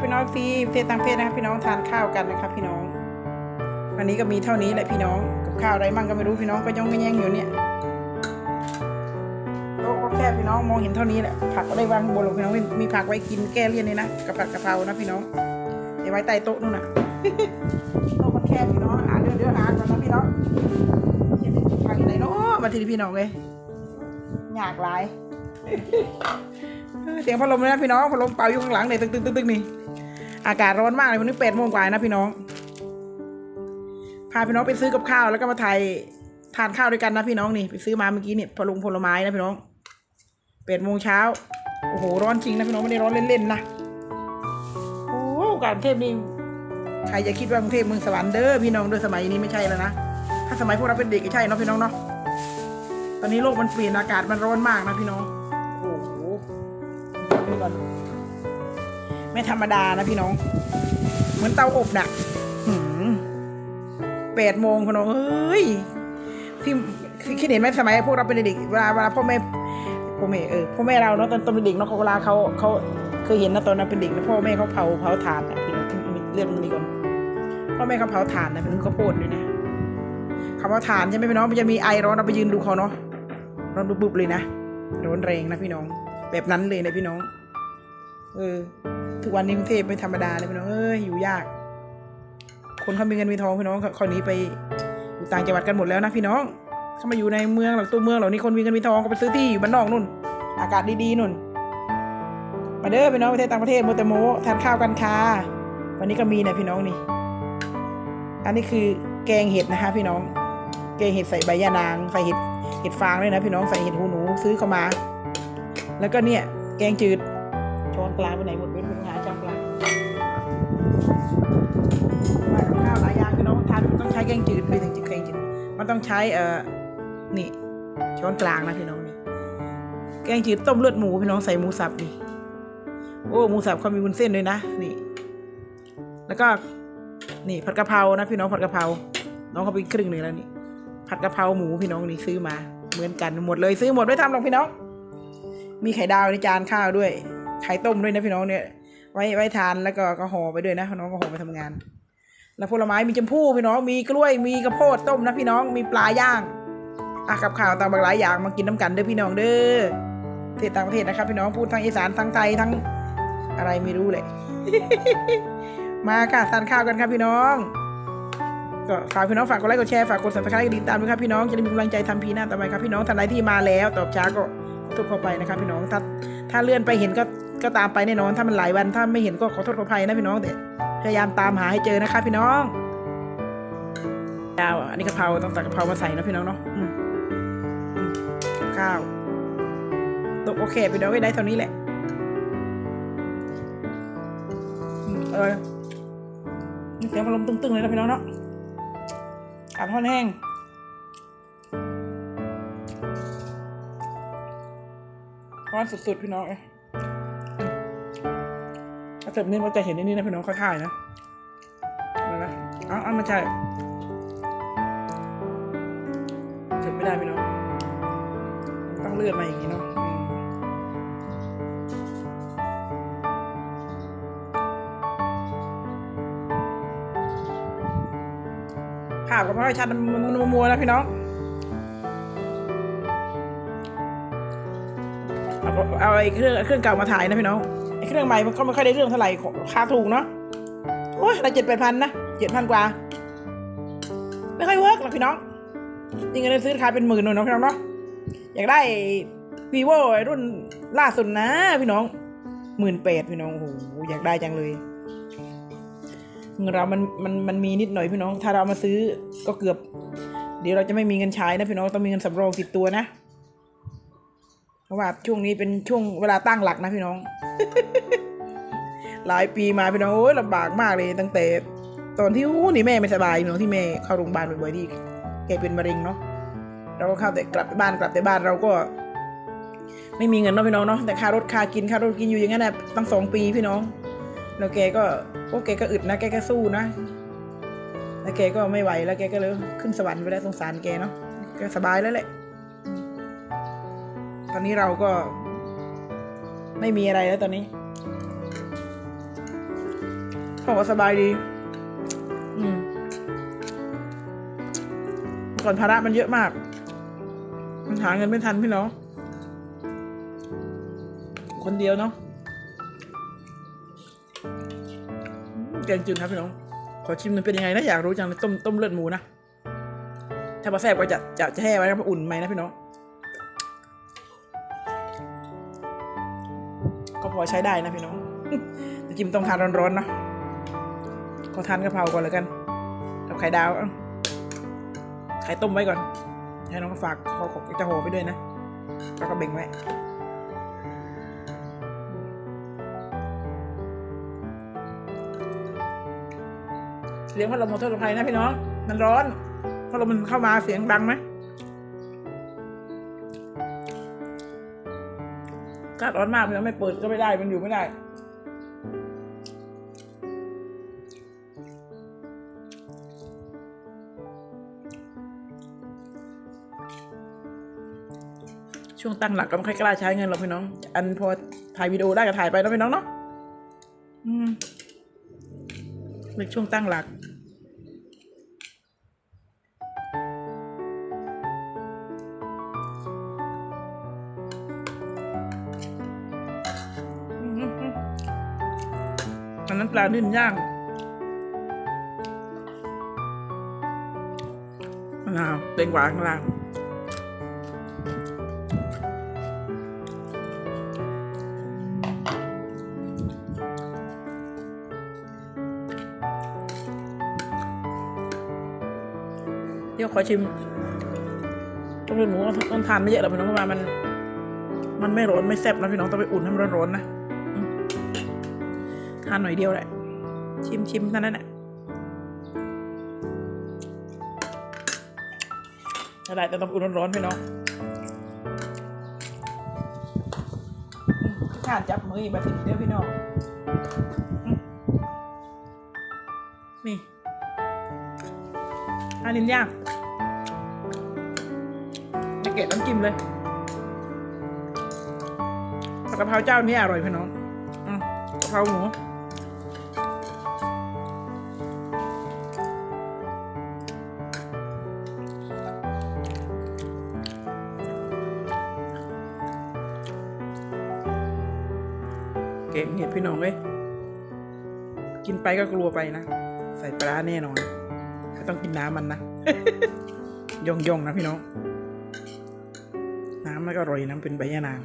พี่น้องซีเฟซต่างเพศนะครับพี่น้องทานข้าวกันนะครับพี่น้อง วันนี้ก็มีเท่านี้แหละพี่น้องกับข้าวอะไรมั่งก็ไม่รู้พี่น้องก็ย่องก็แย่งอยู่เนี่ยโต๊ะก็แค่พี่น้องมองเห็นเท่านี้แหละผักก็ได้วางบนลงพี่น้องมีผักไว้กินแก้เลี่ยนเลยนะกับผัดกะเพรานะพี่น้องเดี๋ยวไว้ใต้โต๊ะนู่นน่ะโต๊ะมันแคบพี่น้องหาเดี๋ยวเดี๋ยวหาก่อนนะพี่น้องเห็นผักอยู่ไหนเนาะมาทีนี้พี่น้องเลยอยากหลาย เสียงพัดลมเลยนะพี่น้องพัดลมเป่าอยู่ข้างหลังเนี่ยตึกตึกตึกตึกนี่อากาศร้อนมากเลยวันนี้แปดโมงกว่านะพี่น้อง พาพี่น้องไปซื้อกับข้าวแล้วก็มาถ่ายทานข้าวด้วยกันนะพี่น้องนี่ไปซื้อมาเมื่อกี้เนี่ยผลงผลไม้นะพี่น้องแปดโมงเช้าโอ้โหร้อนจริงนะพี่น้องไม่ได้ร้อนเล่นๆนะโอ้โหกรุงเทพนี่ใครจะคิดว่ากรุงเทพเมืองสวรรค์เด้อพี่น้องเด้อสมัยนี้ไม่ใช่แล้วนะถ้าสมัยพวกเราเป็นเด็กก็ใช่เนาะพี่น้องเนาะตอนนี้โลกมันเปลี่ยนอากาศมันร้อนมากนะพี่น้อง ก่อน ไม่ธรรมดานะพี่น้อง เหมือนเตาอบน่ะแปดโมงพี่น้องเอ้ยที่คิดเห็นไหมสมัยพวกเราเป็นเด็กเวลาเวลาพ่อแม่พ่อแม่เออพ่อแม่เราเนาะตอนตอนเป็นเด็กเนาะเขาเวลาเขาเขาเคยเห็นนะตอนนั้นเป็นเด็กนะพ่อแม่เขาเผาเผาถ่านนะพี่น้องเรื่องนี้ก่อนพ่อแม่เขาเผาถ่านนะเป็นข้าวโพดด้วยนะเขาเผาถ่านใช่ไหมพี่น้องมันจะมีไอร้อนเราไปยืนดูเขาเนาะร้อนบุบบุบเลยนะร้อนแรงนะพี่น้อง แบบนั้นเลยนะพี่น้อง เออ ทุกวันนี้กรุงเทพไม่ธรรมดาเลยพี่น้องเอ้ยอยู่ยาก คนเขามีเงินมีทองพี่น้องเขาหนี้ไปอยู่ต่างจังหวัดกันหมดแล้วนะพี่น้องเขามาอยู่ในเมืองหลักตัวเมืองเหล่านี้คนมีเงินมีทองก็ไปซื้อที่อยู่บ้านนอกนู่น อากาศดีๆนู่น มาเด้อพี่น้องประเทศต่างประเทศโมเตโมทานข้าวกันค่ะวันนี้ก็มีนี่ยพี่น้องนี่ อันนี้คือแกงเห็ดนะคะ พี่น้อง แกงเห็ดใส่ใบยะนางใส่เห็ดเห็ดฟางด้วยนะพี่น้องใส่เห็ดหูหนูซื้อเข้ามา แล้วก็เนี่ย แกงจืด ช้อนกลางไปไหนหมดเป็นปัญหาช้อนกลางว่ากับข้าวหลายอย่างพี่น้องทานต้องใช้แกงจืดเลยถึงจะแกงจืดมันต้องใช้เอ่อนี่ช้อนกลางนะพี่น้องนี่แกงจืดต้มเลือดหมูพี่น้องใส่หมูสับนี่โอ้หมูสับเขามีวุ้นเส้นด้วยนะนี่ แล้วก็นี่ผัดกะเพรานะพี่น้องผัดกะเพราน้องเขาไปครึ่งหนึ่งแล้วนี่ผัดกะเพราหมูพี่น้องนี่ซื้อมา เหมือนกันหมดเลยซื้อหมดไม่ทำหรอกพี่น้อง มีไข่ดาวในจานข้าวด้วย ไข่ต้มด้วยนะพี่น้องเนี่ย ไว้ไว้ทานแล้วก็ก็ห่อไปด้วยนะพี่น้องก็ห่อไปทำงาน แล้วผลไม้มีชมพู่พี่น้องมีกล้วยมีกระโพดต้มนะพี่น้องมีปลาย่างอะกับข่าวต่างหลายอย่างมากินน้ำกันเด้อพี่น้องเด้อประเทศต่างประเทศนะครับ พี่น้องพูดทั้งอีสานทั้งไทยทั้งอะไรไม่รู้เลย มาค่ะทานข้าวกันครับพี่น้องก็ฝากพี่น้องฝากกดไลค์กดแชร์ฝากกด subscribe กดติดตามด้วยครับพี่น้องจะได้มีกำลังใจทำพีหน้าต่อไปครับพี่น้องท่านใดที่มาแล้ว ตอบช้าก็ขอโทษขอไปนะครับพี่น้องถ้าถ้าเลื่อนไปเห็นก็ ก็ตามไปแน่นอนถ้ามันหลายวันถ้าไม่เห็นก็ขอโทษขออภัยนะพี่น้องแต่พยายามตามหาให้เจอนะครับพี่น้องดาวอันนี้กะเพราต้องตักกะเพรามาใส่นะพี่น้องเนาะข้าวตกโอเคพี่น้องไว้ได้เท่านี้แหละเออนี่เสียงพัดลมตึงๆเลยนะพี่น้องเนาะอาบท่อนแห้งร้อนสุดๆพี่น้องเอ้ ถ้าเกิดนี่เราจะเห็นในนี้นะพี่น้องค่อยนะอะนะเอาเอาไม่ใช่เกิดไม่ได้พี่น้องต้องเลื่อนมาอย่างนี้เนาะภาพก็ไม่ค่อยชัดมันมันมัวๆนะพี่น้องเอาเอาไอ้เครื่องเครื่องเก่ามาถ่ายนะพี่น้อง เครื่องใหม่มันก็ไม่ค่อยได้เรื่องเท่าไหร่ค่าถูกเนาะโอ้ยละเจ็ดแปดพันนะเจ็ดพันกว่า ไม่ค่อยเวิร์กหรอกพี่น้องจริงๆเลยซื้อราคาเป็นหมื่นหน่อยนะพี่น้องเนาะอยากได้ vivo รุ่นล่าสุดนะ พี่น้องหมื่นแปดพี่น้องโอ้โหอยากได้จังเลยเงินเรามันมันมันมีนิดหน่อยพี่น้อง ถ้าเรามาซื้อก็เกือบ เดี๋ยวเราจะไม่มีเงินใช้นะพี่น้องต้องมีเงินสำรองติดตัวนะ เพราะว่าช่วงนี้เป็นช่วงเวลาตั้งหลักนะพี่น้อง หลายปีมาพี่น้องโอ้ยลำบากมากเลยตั้งแต่ ตอนที่อู้นี่แม่ไม่สบายพี่น้องที่แม่เข้าโรงพยาบาลบ่อยๆที่แกเป็นมะเร็งเนาะเราก็เข้าแต่กลับไปบ้านกลับแต่บ้านเราก็ ไม่มีเงินเนาะพี่น้องเนาะแต่ค่ารถค่ากินค่ารถกินอยู่อย่างนั้นแหละตั้งสองปีพี่น้อง แล้วแกก็โอ้แกก็อึดนะแกก็สู้นะแล้วแกก็ไม่ไหวแล้วแกก็เลยขึ้นสวรรค์ไปแล้วสงสารแกเนาะแกสบายแล้วแหละ ตอนนี้เราก็ ไม่มีอะไรแล้วตอนนี้พ่อก็สบายดี อืมเมื่อก่อนภาระมันเยอะมาก มันหาเงินไม่ทันพี่น้อง คนเดียวเนาะอืมแกงจืดครับพี่น้อง ขอชิมหน่อยเป็นยังไงนะอยากรู้จังเลยต้มต้มเลือดหมูนะ ถ้ามาแซ่บก็จะจะจะแช่ไว้แล้วมาอุ่นไหมนะพี่น้อง พอใช้ได้นะพี่น้องจิ้มต้องทานร้อนๆเนาะขอทานกะเพราก่อนเลยกันกับไข่ดาวไข่ต้มไว้ก่อน ให้น้องฝากขอขอจะห่อไปด้วยนะแล้วก็เบ่งไว้เลี้ยงพัดลมขอโทษอภัยนะพี่น้อง มันร้อนพัดลมมันเข้ามาเสียงดังไหมากาศร้อนมากพี่น้องไม่เปิดก็ไม่ได้มันอยู่ไม่ได้ ช่วงตั้งหลักก็ไม่ค่อยกล้าใช้เงินหรอกพี่น้อง อันพอถ่ายวิดีโอได้ก็ถ่ายไปแล้วพี่น้องเนาะอืมในช่วงตั้งหลักานิ่มย่างมะนาวเต็งหวานข้างล่างเดี๋ยวขอชิมต้มเลือดหมูต้องทานไม่เยอะหรอกพี่น้องเพราะว่ามัน มันไม่ร้อนไม่แซ่บนะพี่น้องต้องไปอุ่นให้มันร้อนๆนะทานหน่อยเดียวแหละ ชิมชิมเท่านั้นแหละอะไรแต่ต้องอุ่นร้อนๆพี่น้องทานจับมืออีกแบบนี้เด้อพี่น้องอืมนี่ทานลิ้นย่างจะเกะน้ำจิ้มเลยผัดกะเพราเจ้านี้อร่อยพี่น้องอืมกะเพราหมู พี่น้องเว้ยกินไปก็กลัวไปนะ ใส่ปลาแน่นอนไม่ต้องกินน้ำมันนะย่องย่องนะพี่น้อง น้ำมันก็อร่อยนะเป็นใบยะนาง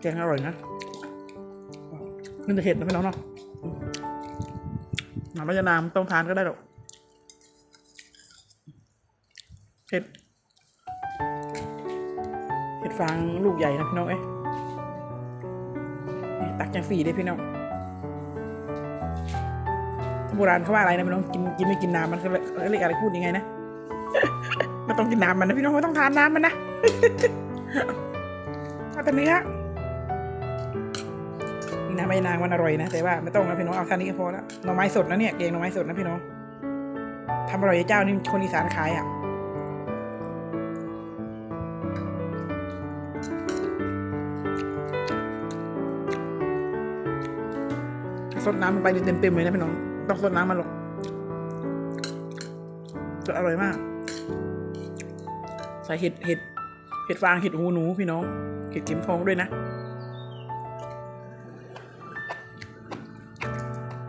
แกงอร่อยนะนี่จะเห็ดนะพี่น้องเนาะน้ำใบยะนางต้องทานก็ได้หรอกเห็ดเห็ด ฟางลูกใหญ่นะพี่น้องเอ้ยตักจังฟรีได้พี่น้องโบราณเขาว่าอะไรนะพี่น้องกินกินไม่กินน้ำมันก็เลยเรียกอะไรพูดยังไงนะไม่ต้องกินน้ำมันนะพี่น้องไม่ต้องทานน้ำมันนะเอาแต่เนื้อนี่น้ำใบนางมันอร่อยนะแต่ว่าไม่ต้องนะพี่น้องเอาแค่นี้ก็พอแล้วหน่อไม้สดนะเนี่ยเกงหน่อไม้สดนะพี่น้องทำอร่อยเจ้านี่คนอีสานขายอะ สดน้ำลงไปเต็มๆเลยนะพี่น้องต้องสดน้ำมันลงจะอร่อยมาก ใส่เห็ดเห็ดเห็ดฟางเห็ดหูหนูพี่น้อง เห็ดเข็มทองด้วยนะ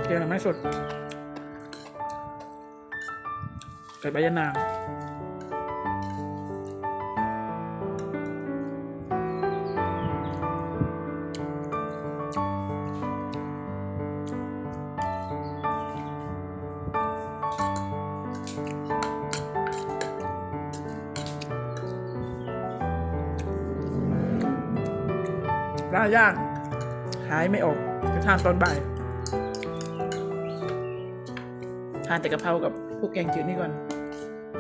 เกลือหน่อไม้สดไก่ใบยะนาง ย่าง หายไม่ออกจะทานตอนบ่าย ทานแต่กะเพรากับพวกแกงจืดนี่ก่อน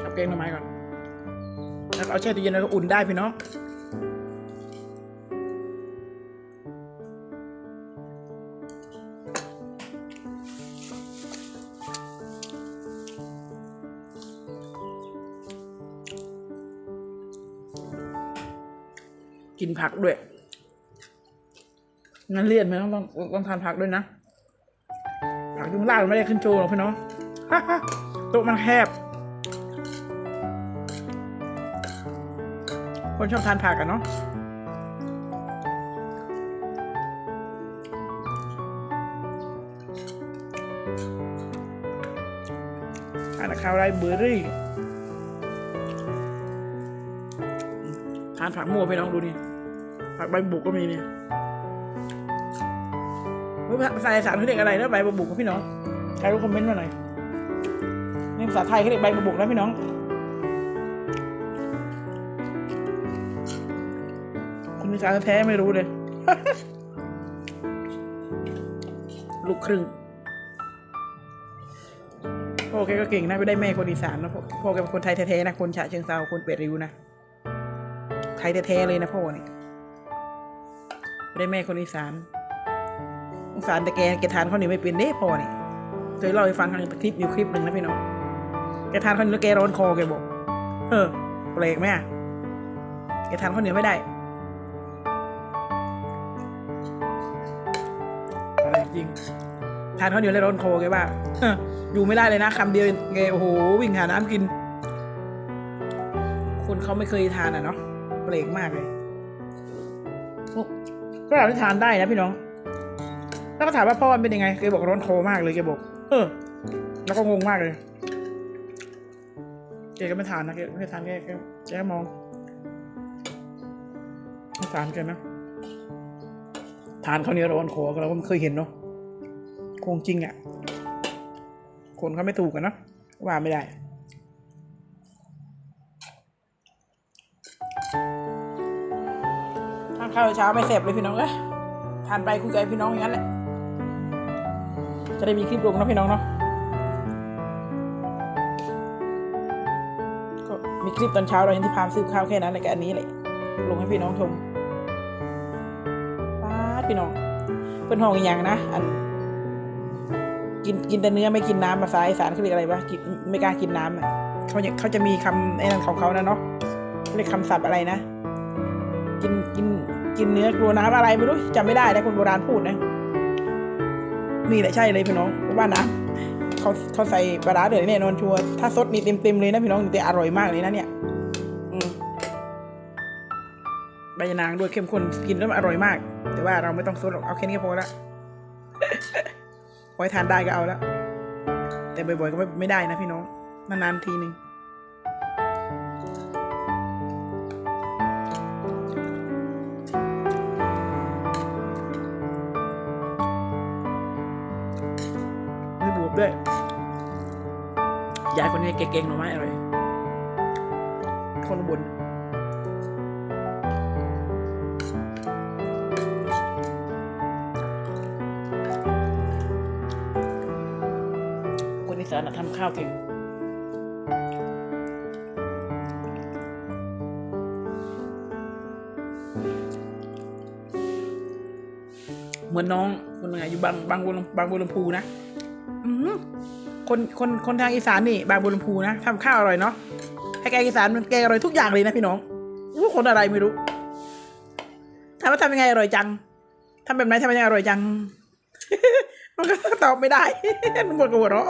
กับแกงหน่อไม้ก่อน แล้วเอาแช่ตู้เย็นแล้วก็อุ่นได้พี่น้องกินกินผักด้วย งั้นเลี่ยนไหมต้องต้องต้องทานผักด้วยนะ ผักยุงลาไม่ได้ขึ้นโชว์หรอกพี่น้องโต๊ะมันแคบ คนชอบทานผักกันเนาะทานข้าวไรเบอร์รี่ทานผักมั่วไปน้องดูนี่ผักใบบุกก็มีเนี่ย ภาษาอีสานเขาเรียกอะไรนะใบบุกพี่น้องใครรู้คอมเมนต์มาหน่อยนี่ภาษาไทยเขาเรียกใบบุกนะพี่น้องคนอีสานแท้ไม่รู้เลย ลูกครึ่งพ่อแกก็เก่งนะไปได้แม่คนอีสานนะพ่อพ่อแกเป็นคนไทยแท้ๆนะคนฉะเชิงเซาคนเป็ดริวนะไทยแท้ๆเลยนะพ่อเนี่ยไปได้แม่คนอีสาน สานแต่แกแกทานข้าวเหนียวไม่เป็นเด้พอเนี่ยเคยเล่าให้ฟังครั้งนึงคลิปอยู่คลิปหนึ่งนะพี่น้องแกทานข้าวเหนียวแล้วแกร้อนคอแกบอกเออแปลกไหมอะแกทานข้าวเหนียวไม่ได้อะไรจริงทานข้าวเหนียวแล้วร้อนคอแกว่าอยู่ไม่ได้เลยนะคำเดียวแกโอ้โหวิ่งหาน้ำกิน คนเขาไม่เคยทานอะเนาะเปลกมากเลยก็เราที่ทานได้นะพี่น้อง แล้วก็ถามว่าพ่อมันเป็นยังไงแกบอกร้อนคอมากเลยแกบอก เออ แล้วก็งงมากเลยแกก็ไม่ทานนะแกไม่ทานแกแกแกมองไม่ทานแกนะทานเขาเนียร้อนคอเราก็ไม่เคยเห็นเนาะคงจริงอะ คนเขาไม่ถูกกันเนาะว่าไม่ได้ทานข้าวเช้าไม่เสร็จเลยพี่น้องเอ้ยทานไปคุยกับพี่น้องอย่างนั้นแหละ จะได้มีคลิปลงนะพี่น้องเนาะก็มีคลิปตอนเช้าเราเห็นที่พามซื้อข้าวแค่นั้นแหละกับอันนี้แหละลงให้พี่น้องชมป้าพี่น้องเป็นห้องอีกอย่างนะ อัน กินกินแต่เนื้อไม่กินน้ำภาษาอีสานเขาเรียกอะไรวะกินไม่กล้ากินน้ำอะเขาจะเขาจะมีคำไอ้นั่นของเขานะเนาะเรียกคำศัพท์อะไรนะ กินกินกินเนื้อกลัวน้ำอะไรไม่รู้จำไม่ได้แต่คนโบราณพูดนะ นี่แหละใช่เลยพี่น้องเพราะว่าน้ำเขาเขาใส่ปลาร้าเดือดแน่นอนชัวร์ถ้าซดนี่เต็มเต็มๆเลยนะพี่น้องแต่อร่อยมากเลยนะเนี่ยใบยะนางด้วยเข้มข้นกินแล้วอร่อยมาก แต่ว่าเราไม่ต้องซดหรอกเอาแค่นี้ก็พอละพอให้ทานได้ก็เอาแล้วแต่บ่อยๆก็ไม่ไม่ได้นะพี่น้องนานๆทีหนึ่ง ด้วย ยายคนนี้เก่งๆหน่อไม้อร่อยคนอุบนคนอีสานทำข้าวเก่งเหมือนน้องคนหนึงอยู่บางบางบัวลำบางบัวลำพูนะ คนคนคนทางอีสานนี่บางบัวลำพูนะทำข้าวอร่อยเนาะให้แกงอีสานมันแกงอร่อยทุกอย่างเลยนะพี่น้องอู้คนอะไรไม่รู้ถามว่าทำยังไงอร่อยจังทำแบบไหนทำยังไงอร่อยจัง มันก็ตอบไม่ได้มันหมดกับหัวเราะ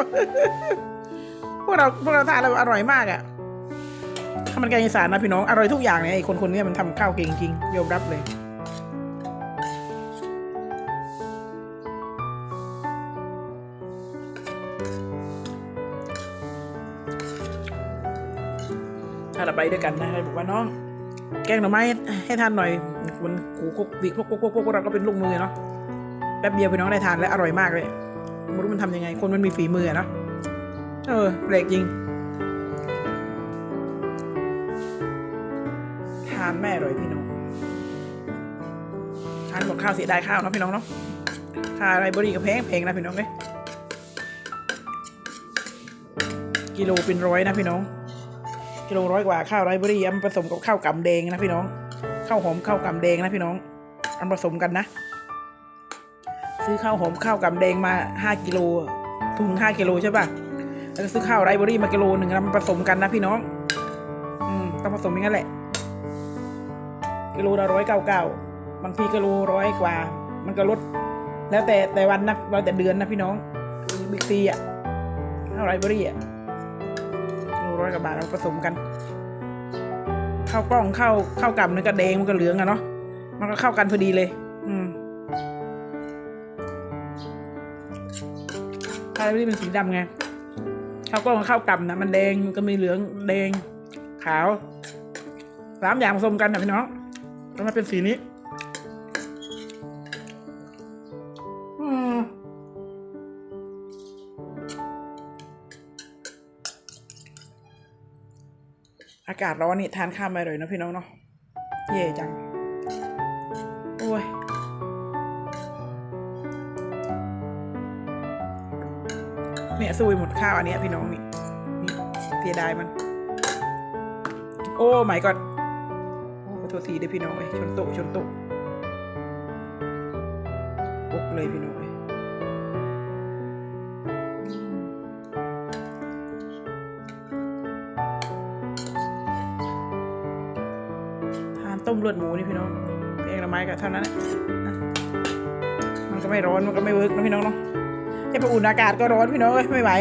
พวกเราพวกเราทานแล้วอร่อยมากอะ่ะข้ามันแกงอีสานนะพี่น้องอร่อยทุกอย่างเลยไอ้คนคนนี้มันทำข้าวเก่งจริงยอมรับเลย ถ้าเราไปด้วยกันนะบอกว่าน้อง แกงหน่อไม้ให้ทานหน่อย มันกูกุกวิกพวกพวกพวกเราก็เป็นลูกมือเนาะแป๊บเดียวพี่น้องได้ทานแล้วอร่อยมากเลยไม่รู้มันทำยังไง คนมันมีฝีมือเนาะเออแปลกจริงทานแม่อร่อยพี่น้องทานหมดข้าวเสียดายข้าวนะพี่น้องเนาะค่าอะไรบริก็แพงแพงนะพี่น้องเอ้ยกิโลเป็นร้อยนะพี่น้อง กิโลร้อยกว่าข้าวไรเบอรี่อามาผสมกับข้าวกำแดงนะพี่น้องข้าวหอมข้าวกำแดงนะพี่น้องอามาผสมกันนะ ซื้อข้าวหอมข้าวกำแดงมาห้ากิโลถุงห้ากิโลใช่ป่ะแล้วก็ซื้อข้าวไรเบอรี่มากิโลหนึ่งแล้วมาผสมกันนะพี่น้อง อืมต้องผสมอย่างนั้นแหละ กิโลละร้อยเก้าเก้าบางทีกิโลร้อยกว่า มันก็ลด แล้วแต่แต่วันนะเราแต่เดือนนะพี่น้องบิ๊กซีอะเท่าไรเบอรี่อะ ร้อยกว่าบาทเราผสมกันเข้ากล้องเข้าเข้ากับมันก็แดงมันก็เหลืองอะเนาะมันก็เข้ากันพอดีเลย อืมถ้าไรเบอรี่เป็นสีดำไงเข้ากล้องกับเข้ากับนะมันแดงมันก็มีเหลืองแดงขาวสามอย่างผสมกันนะพี่น้องแล้วมันเป็นสีนี้าศร้อนนี่ทานข้าวไม่อร่อยนะพี่น้องเนาะเย่จัง โอ้ยเนี่ยซุยหมดข้าวอันนี้พี่น้องนี่นี่เสียดายมัน โอ้ไม่ก่อนโอ้ขอโทษทีด้วยพี่น้องเอ้ยชนโตชนโต๊ะปกเลยพี่น้องเอ้ย ลือดหมูนี่พี่น้องเองละไม้กับเท่านั้นแหละมันก็ไม่ร้อนมันก็ไม่เวิร์กนะพี่น้องเนาะจะไปอุ่นอากาศก็ร้อนพี่น้องเอ้ยไม่ไหว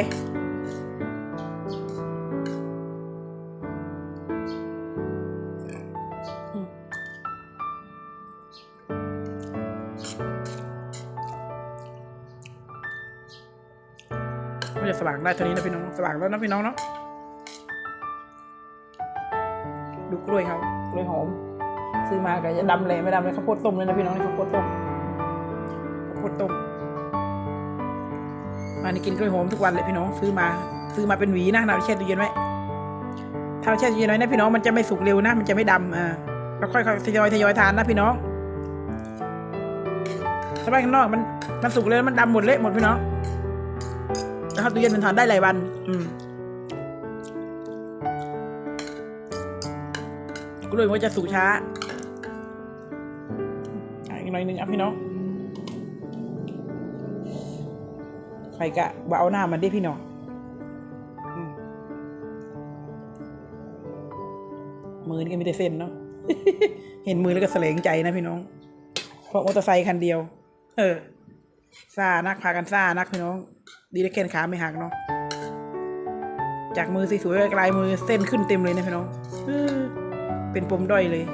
จะสว่างได้เท่านี้นะพี่น้องสว่างแล้วนะพี่น้องเนาะ ดำเลยไม่ดำเลยข้าวโพดต้มเลยนะพี่น้องนี่ข้าวโพดต้มข้าวโพดต้มมานี่กินกล้วยหอมทุกวันเลยพี่น้องซื้อมา ซื้อมาเป็นหวีนะเราแช่ตู้เย็นไว้ถ้าแช่ตู้เย็นไว้นะพี่น้องมันจะไม่สุกเร็วนะ มันจะไม่ดำอ่าเราค่อยๆทยอยทยอยทานนะพี่น้องถ้าไปข้างนอกมันมันสุกเลยมันดำหมดเละหมดพี่น้องแล้วข้าตู้เย็นมันทานได้หลายวัน อืมกล้วยมันจะสุกช้า หน่อยนึงอะพี่น้องใครกะว่าเอาหน้ามันได้พี่น้องมือนี่ก็มีแต่เส้นเนาะเห็นมือแล้วก็เสลงใจนะพี่น้อง เพราะมอเตอร์ไซคันเดียว เออซ่านักพากันซ่านักพี่น้อง ดีได้แขนขาไม่หักเนาะจากมือสวยๆกลายมือเส้นขึ้นเต็มเลยนะพี่น้องเออเป็นปมด้อยเลย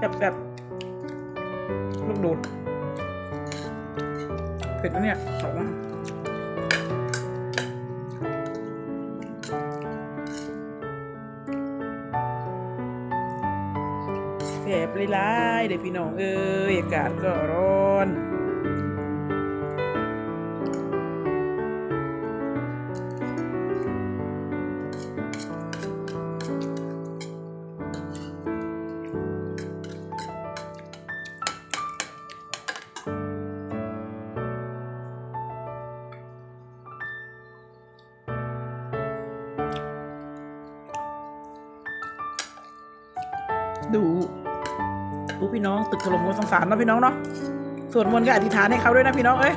แบบแบบลูกดูดเผ็ดนะเนี่ยบอกว่าแสบเลยล่ะเด็กพี่น้องเอ้ยอากาศก็ร้อน สารนะพี่น้องเนาะสวดมนต์ก็อธิษฐานให้เขาด้วยนะพี่น้องเอ้ย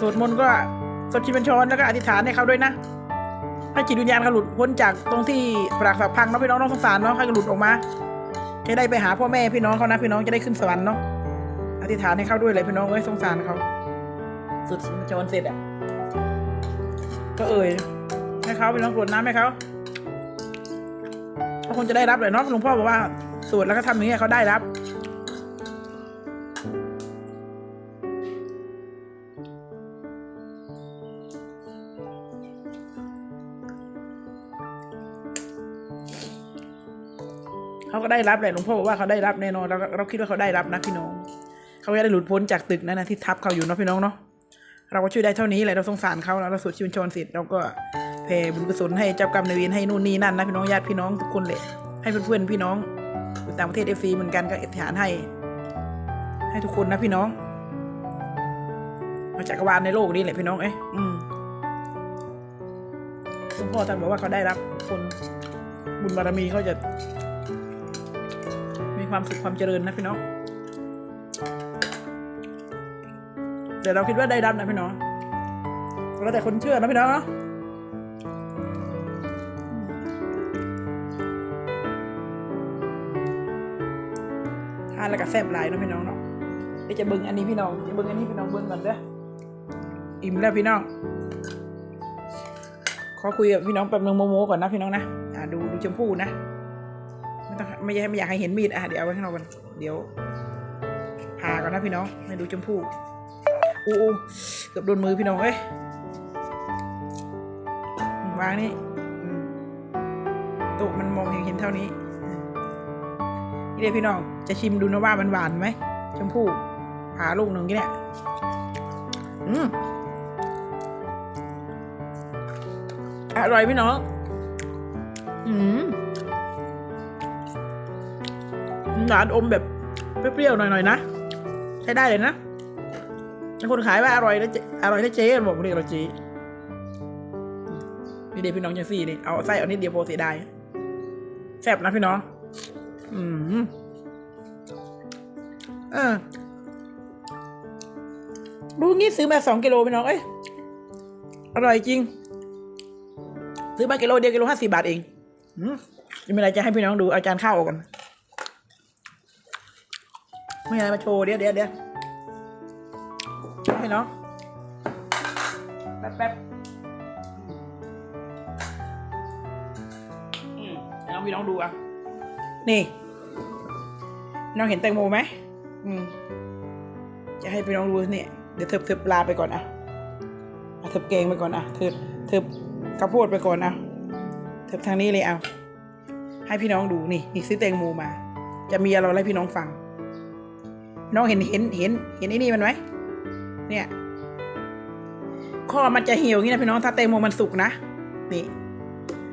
สวดมนต์ก็สดชิบัญชรแล้วก็อธิษฐานให้เขาด้วยนะให้จิตวิญญาณเขาหลุดพ้นจากตรงที่ปรากสักพังเนาะพี่น้องน้องสงสารเนาะให้เขาหลุดออกมาจะได้ไปหาพ่อแม่พี่น้องเขานะพี่น้องจะได้ขึ้นสวรรค์เนาะอธิษฐานให้เขาด้วยเลยพี่น้องเอ้ยสงสารเขาสวดชิบัญชรเสร็จอะก็เอ่ยให้เขาพี่น้องกรวดน้ำให้เขาเขาคงจะได้รับเลยเนาะหลวงพ่อบอกว่าสวดแล้วก็ทำอย่างนี้ยเขาได้รับ ก็ได้รับแหละหลวงพ่อบอกว่าเขาได้รับแน่นอนเราเราคิดว่าเขาได้รับนะพี่น้องเขาจะได้หลุดพ้นจากตึกนั้นนะที่ทับเขาอยู่เนาะพี่น้องเนาะเราก็ช่วยได้เท่านี้แหละเราสงสารเขาแล้วเราสวดชิวชนเสร็จเราก็แผ่บุญกุศลให้เจ้ากรรมนายเวรให้นู่นนี่นั่นนะพี่น้องญาติพี่น้องทุกคนเลยให้เพื่อนๆพี่น้องอยู่ต่างประเทศเอฟซีเหมือนกันก็อธิษฐานให้ ให้ทุกคนนะพี่น้องมาจักรวาลในโลกนี้แหละพี่น้องเอ้ยอืมหลวงพ่อท่านบอกว่าเขาได้รับคนบุญบารมีเขาจะ ความสุขความเจริญนะพี่น้องเดี๋ยวเราคิดว่าได้ดับนะพี่น้องแล้วแต่คนเชื่อนะพี่น้องเนาะทานแล้วก็แซ่บหลายนะพี่น้องเนาะเดี๋ยวจะเบิ้งอันนี้พี่น้องจะเบิ้งอันนี้พี่น้องเบิ้งก่อนเด้ออิ่มแล้วพี่น้องขอคุยกับพี่น้องแป๊บนึงโมโมก่อนนะพี่น้องนะอ่าดูดูชมพู่นะ ไม่องไม่อยากไม่อยากให้เห็นมีดอะเดี๋ยวเอาไว้ข้างนอกก่อนเดี๋ยวพาก่อนนะพี่น้องให้ดูชมพู่อู้อู้เกือบโดนมือพี่น้องเอ้ยวางนี่ต๊ะมันมองเห็นเห็นเท่านี้นี่เลยพี่น้องจะชิมดูนะว่ามันหวานไหมชมพู่หาลูกหนึ่งกี่เนี่ยอืมอร่อยพี่น้อง อืม หวานอมแบบเปรี้ยวๆหน่อยๆนะ ใช้ได้เลยนะบางคนขายว่าอร่อยนะเจอร่อยนะเจ๊บอกเรียกเราเจ๊นี่เดี๋ยวพี่น้องยังสี่นี่เอาไส้เอานิดเดียวโพเสียดายแซ่บนะพี่น้อง อืมเออดูงี้ซื้อมาสองกิโลพี่น้องเอ้ยอร่อยจริง ซื้อมากิโลเดียวกิโลห้าสิบาทเองอืมยังไม่ไรจะให้พี่น้องดูเอาจารย์ข้าวออกกัน ไม่อะไรมาโชว์เดี๋ยวเดี๋ยวเดี๋ยวพี่น้องแป๊บแป๊บน้องพี่น้องดูอะ นี่ น้องเห็นแตงโมไหมอืมจะให้พี่น้องดูนี่เดี๋ยวเถิบเถิบปลาไปก่อนอะเถิบเกงไปก่อนอะเถิบเถิบข้าวโพดไปก่อนอะเถิบทางนี้เลยเอาให้พี่น้องดูนี่นี่ซื้อแตงโมมา จะมีอะไรให้พี่น้องฟัง น้องเห็นเห็นเห็นเห็นไอ้นี่มันไหมเนี่ย ข้อมันจะเหี่ยวอย่างนี้นะพี่น้องถ้าแตงโมมันสุกนะนี่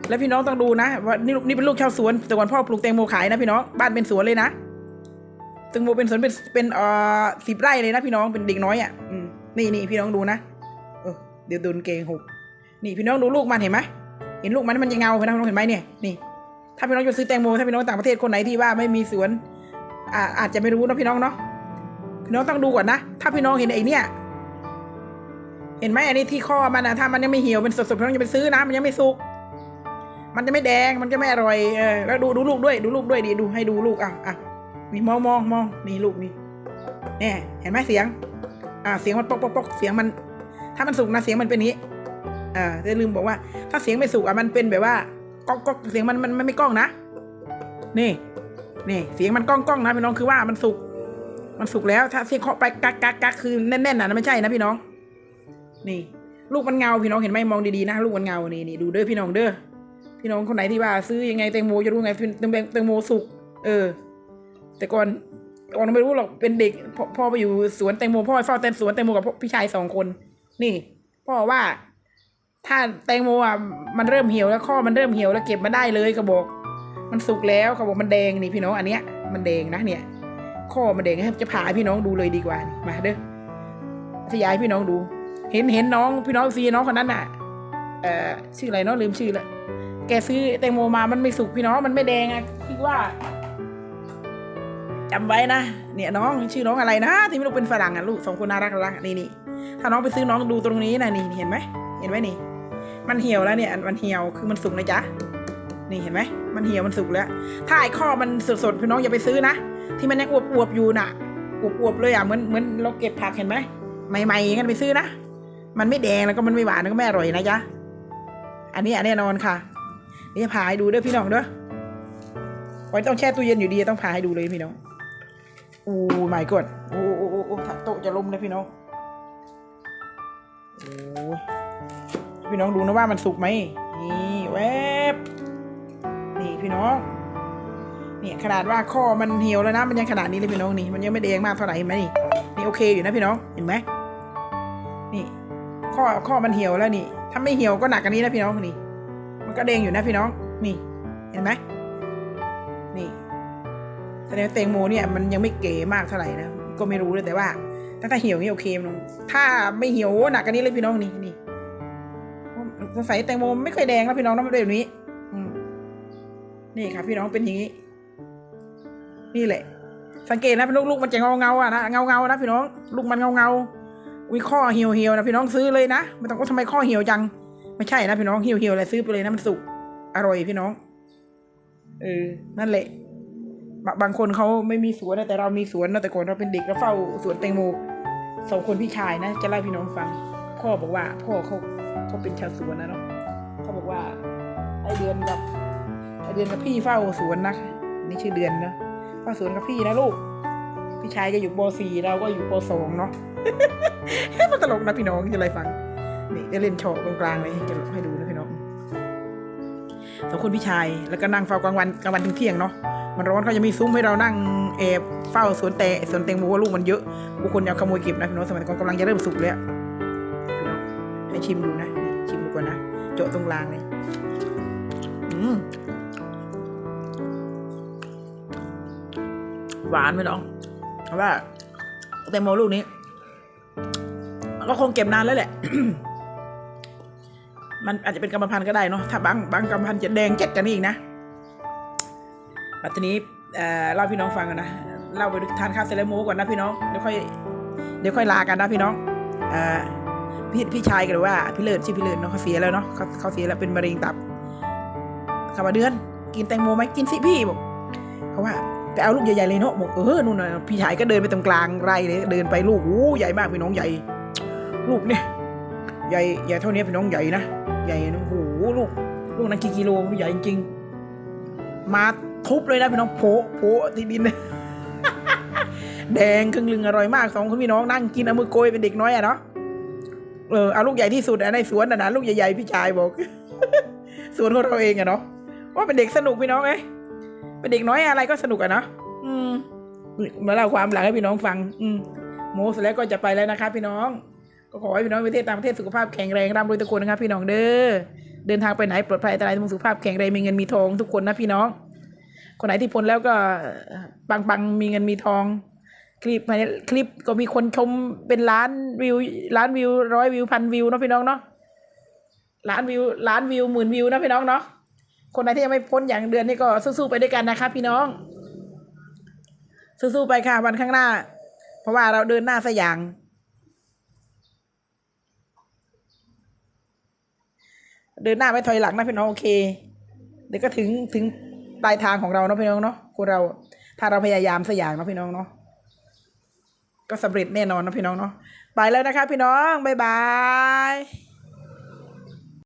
แล้วพี่น้องต้องดูนะว่านี่นี่เป็นลูกชาวสวนแต่ก่อนพ่อปลูกแตงโมขายนะพี่น้องบ้านเป็นสวนเลยนะแตงโมเป็นสวนเป็นเป็นเอ่อสิบไร่เลยนะพี่น้องเป็นเด็กน้อยอะอืมนี่นี่พี่น้องดูนะเออเดี๋ยวโดนเกงหกนี่พี่น้องดูลูกมันเห็นไหมเห็นลูกมันมันจะเงาพี่น้องเห็นไหมเนี่ยนี่ถ้าพี่น้องจะซื้อแตงโมถ้าพี่น้องต่างประเทศคนไหนที่ว่าไม่มีสวนอ่าอาจจะไม่รู้นะพี่น้องเนาะ พี่น้องต้องดูก่อนนะ ถ้าพี่น้องเห็นไอ้เนี่ย เห็นไหมอันนี้ที่ข้อมันนะถ้ามันยังไม่เหี่ยวเป็นสดๆพี่น้องจะไปซื้อนะมันยังไม่สุก มันจะไม่แดงมันจะไม่อร่อยเออแล้วดูดูลูกด้วย ดูลูกด้วยดีดูให้ดูลูกอะอะนี่มองมองมองนี่ลูกนี่เนี่ยเห็นไหมเสียง อ่าเสียงมันปอกปอกปอกเสียงมัน ถ้ามันสุกนะเสียงมันเป็นนี้อ่าจะลืมบอกว่า ถ้าเสียงไม่สุกอะมันเป็นแบบว่าก๊อกก๊อกเสียงมันมันมันไม่ก้องนะนี่นี่เสียงมันก้องก้องนะพี่น้องคือว่ามันสุก มันสุกแล้ว ถ้าเสียงเคาะไปกักกักกักคือแน่นๆน่ะไม่ใช่นะพี่น้อง นี่ ลูกมันเงาพี่น้องเห็นไหมมองดีๆนะลูกมันเงานี่นี่ดูเด้อพี่น้องเด้อพี่น้องคนไหนที่ว่า ซื้อยังไงแตงโมจะรู้ไงแตงโมแตงโมสุกเออ แต่ก่อนก่อนไม่รู้หรอกเป็นเด็กพพ่อไปอยู่สวนแตงโมพ่อไปเฝ้าแตงสวนแตงโมกับพี่ชายสองคน นี่ พ่อว่า ถ้าแตงโมอะมันเริ่มเหี่ยวแล้วข้อมันเริ่มเหี่ยวแล้วเก็บมาได้เลยก็บอก มันสุกแล้วเขาบอกมันแดงนี่พี่น้องอันเนี้ย มันแดงนะเนี่ย ข้อมันแดงให้จะพาพี่น้องดูเลยดีกว่า มาเด้อจะย้ายพี่น้องดู เห็นเห็นน้องพี่น้องซีน้องคนนั้นน่ะ เอ่อชื่ออะไรเนาะลืมชื่อละแกซื้อแตงโมมามันไม่สุกพี่น้องมันไม่แดงอะคิดว่าจำไว้นะเนี่ยน้องชื่อน้องอะไรนะที่ไม่รู้เป็นฝรั่งอะลูกสองคนน่ารักรักนี่นี่ถ้าน้องไปซื้อน้องดูตรงนี้นะนี่เห็นไหมเห็นไหมนี่ มันเหี่ยวแล้วเนี่ยมันเหี่ยวคือมันสุกนะจ๊ะ นี่เห็นไหม มันเหี่ยวมันสุกแล้ว ถ้าไอ้ข้อมันสดๆพี่น้องอย่าไปซื้อนะ ที่มันยังอวบๆอยู่น่ะอวบๆเลยอะเหมือนเหมือนเราเก็บผักเห็นไหมใหม่ๆงั้นไปซื้อนะ มันไม่แดงแล้วก็มันไม่หวานแล้วก็ไม่อร่อยนะจ๊ะ อันนี้อันแน่นอนค่ะ นี่พาให้ดูด้อพี่น้องเด้อไว้ต้องแช่ตู้เย็นอยู่ดีต้องพาให้ดูเลยพี่น้องโอ้ไม่กดโอ้โอ้โอ้โอ้โต๊ะจะล้มเลยพี่น้องโอ้พี่น้องดูนะว่ามันสุกไหมนี่แวบนี่ พี่น้องเนี่ยขนาดว่าข้อมันเหี่ยวแล้วนะมันยังขนาดนี้เลยพี่น้องนี่มันยังไม่แดงมากเท่าไหร่เห็นไหมนี่นี่โอเคอยู่นะพี่น้องเห็นไหมนี่ข้อข้อมันเหี่ยวแล้วนี่ ถ้าไม่เหี่ยวก็หนักกันนี้นะพี่น้องนี่ มันก็แดงอยู่นะพี่น้องนี่เห็นไหมนี่แสดงว่าแตงโมเนี่ยมันยังไม่เก๋มากเท่าไหร่นะก็ไม่รู้เลยแต่ว่า ถ้าถ้าเหี่ยวนี่โอเคมันถ้าไม่เหี่ยวหนักกันนี้เลยพี่น้องนี่นี่สงสัยแตงโมไม่ค่อยแดงแล้วพี่น้องต้องเป็นแบบนี้ นี่ค่ะ พี่น้องเป็นอย่างนี้ นี่แหละ สังเกตนะเป็นลูกๆมันจะเงาเงาอะนะเงาเงานะพี่น้อง ลูกมันเงาเงาวิข้อเหี่ยวเหี่ยวนะพี่น้องซื้อเลยนะไม่ต้องว่าทำไมข้อเหี่ยวจัง ไม่ใช่นะพี่น้องเหี่ยวเหี่ยวอะไรซื้อไปเลยนะมันสุกอร่อยพี่น้องเออนั่นแหละบางคนเขาไม่มีสวนนะแต่เรามีสวนนะแต่ก่อนเราเป็นเด็กเราเฝ้าสวนแตงโมสองคนพี่ชายนะ จะเล่าพี่น้องฟัง พ่อบอกว่า พ่อเขาเขาเป็นชาวสวนนะเนาะเขาบอกว่าไอเดือนกับ เดือนกับพี่เฝ้าสวนนะนี่ชื่อเดือนนะเฝ้าสวนกับพี่นะลูก พี่ชายก็อยู่ป .4 เราก็อยู่ป .2 เนาะมันตลกนะพี่น้องจะอะไรฟังนี่จะเล่นโชว์ตรงกลางเลยจะให้ดูนะพี่น้องสองคนพี่ชายแล้วก็นั่งเฝ้ากลางวันกลางวันถึงเที่ยงเนาะมันร้อนเขาจะมีซุ้มให้เรานั่งแอบเฝ้าสวนแต่สวนแตงโมว่าลูกมันเยอะกูคนอยากขโมยเก็บนะพี่น้องสมัยก่อนกำลังจะเริ่มสุกเลยอะพี่น้องให้ชิมดูนะชิมดูก่อนนะโจาะตรงกลางเลยอืม หวานพี่น้องเพราะว่าแตงโมลูกนี้ก็คงเก็บนานแล้วแหละ มันอาจจะเป็นกรรมพันธุ์ก็ได้เนาะถ้าบางบางกรรมพันธุ์จะแดงเจ็ดกันอีกนะบัดทีนี้เอ่อเล่าพี่น้องฟังกันนะเล่าไปทานข้าวเสร็จแล้วโมก่อนนะพี่น้องเดี๋ยวค่อยเดี๋ยวค่อยลากันนะพี่น้องเอ่อพี่พี่ชายกันว่าพี่เลิศชื่อพี่เลิศเนาะเขาเสียแล้วเนาะเขาเขาเสียแล้วเป็นมะเร็งตับเขามาเดือน กินแตงโมไหมกินสิพี่บอกเขาะว่า ไปเอาลูกใหญ่ๆเลยเนาะบอกเออนู่นน่ะพี่ชายก็เดินไปตรงกลางไร่เลยเดินไปลูกโอ้ใหญ่มากพี่น้องใหญ่ ลูกเนี่ยใหญ่ใหญ่เท่านี้พี่น้องใหญ่นะใหญ่นะโอ้โหลูกลูกนั้นกี่กิโลใหญ่จริงมาทุบเลยนะพี่น้องโผล่โผล่ที่ดินเลยแดงครึ่งลึงอร่อยมากสองคนพี่น้องนั่งกินเอามือโกยเป็นเด็กน้อยอะเนาะเออเอาลูกใหญ่ที่สุดอในสวนอะนะลูกใหญ่ๆพี่ชายบอกสวนของเราเองอะเนาะว่าเป็นเด็กสนุกพี่น้องเอ้ เป็นเด็กน้อยอะไรก็สนุกอะเนาะอืมมาเล่าความหลังให้พี่น้องฟัง อืมโมเสร็จแล้วก็จะไปแล้วนะครับพี่น้อง ก็ขอให้พี่น้องประเทศต่างประเทศสุขภาพแข็งแรงร่ำรวยทุกคนนะครับพี่น้องเด้อเดินทางไปไหนปลอดภัยอันตรายทุกสุขภาพแข็งแรงมีเงินมีทองทุกคนนะพี่น้อง คนไหนที่พ้นแล้วก็ปังปังๆมีเงินมีทอง คลิปมาเนี่ยคลิปก็มีคนชมเป็นล้านวิวล้านวิวร้อยวิวพันวิวเนาะพี่น้องเนาะล้านวิวล้านวิวหมื่นวิวนะพี่น้องเนาะ คนไหนที่ยังไม่พ้นอย่างเดือนนี้ก็สู้ๆไปด้วยกันนะครับพี่น้อง สู้ๆไปค่ะวันข้างหน้า เพราะว่าเราเดินหน้าสอยาง เดินหน้าไม่ถอยหลังนะพี่น้องโอเค เดี๋ยวก็ถึงถึงปลายทางของเราเนาะพี่น้องเนาะคนเรา ถ้าเราพยายามสอย่างเนาะพี่น้องเนาะก็สำเร็จแน่นอนนะพี่น้องเนาะไปแล้วนะคะ พี่น้อง บ๊ายบาย